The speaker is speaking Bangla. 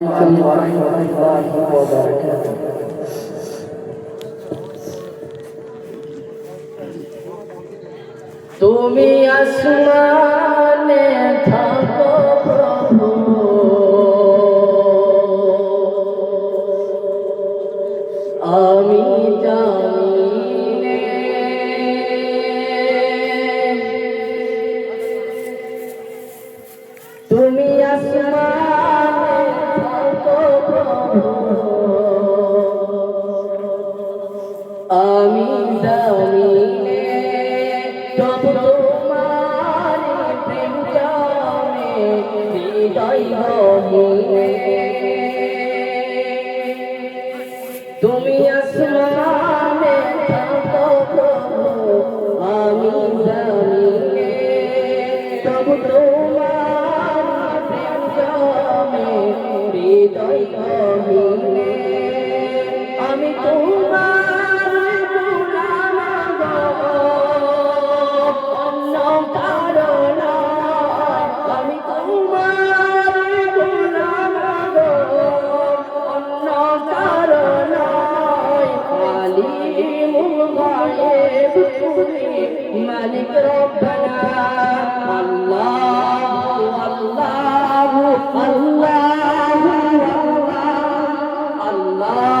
عليكم ورحمة الله وبركاته তুমি আসমানে থাকো প্রভু আমি জানি তুমি আসমানে থাকো প্রভু আমি জানি তবু তোমার হৃদয় গহীনে তুমি, মালিক রব্বানা আল্লাহ আল্লাহ আল্লাহ আল্লাহ